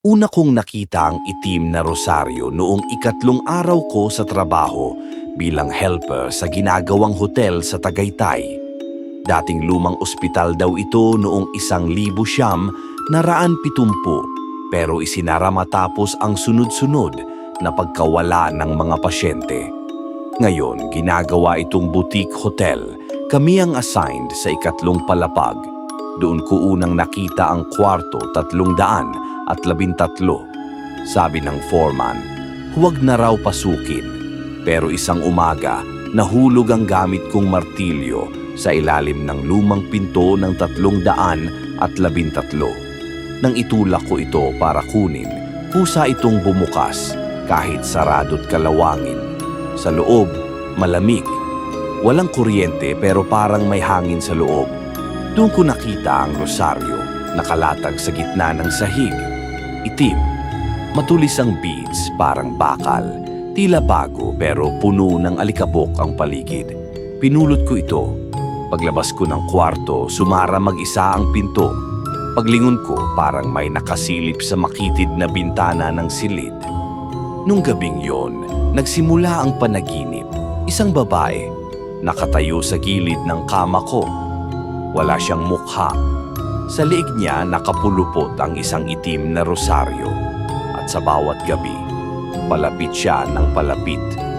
Una kong nakita ang itim na rosaryo noong ikatlong araw ko sa trabaho bilang helper sa ginagawang hotel sa Tagaytay. Dating lumang ospital daw ito noong isang libo siyam naraan pitumpu pero isinara matapos ang sunod-sunod na pagkawala ng mga pasyente. Ngayon, ginagawa itong boutique hotel. Kami ang assigned sa ikatlong palapag. Doon ko unang nakita ang kwarto tatlong daan at labintatlo. Sabi ng foreman, huwag na raw pasukin. Pero isang umaga, nahulog ang gamit kong martilyo sa ilalim ng lumang pinto ng tatlong daan at labintatlo. Nang itulak ko ito para kunin, pusa itong bumukas kahit sarado't kalawangin. Sa loob, malamig. Walang kuryente pero parang may hangin sa loob. Doon ko nakita ang rosaryo, nakalatag sa gitna ng sahig. Itim. Matulis ang beads, parang bakal. Tila bago pero puno ng alikabok ang paligid. Pinulot ko ito. Paglabas ko ng kwarto, sumara mag-isa ang pinto. Paglingon ko, parang may nakasilip sa makitid na bintana ng silid. Nung gabing yon, nagsimula ang panaginip. Isang babae, nakatayo sa gilid ng kama ko. Wala siyang mukha. Sa liig niya nakapulupot ang isang itim na rosaryo. At sa bawat gabi, palapit siya ng palapit